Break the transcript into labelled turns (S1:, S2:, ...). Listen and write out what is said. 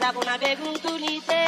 S1: যাব না বেগুন তুলিতে।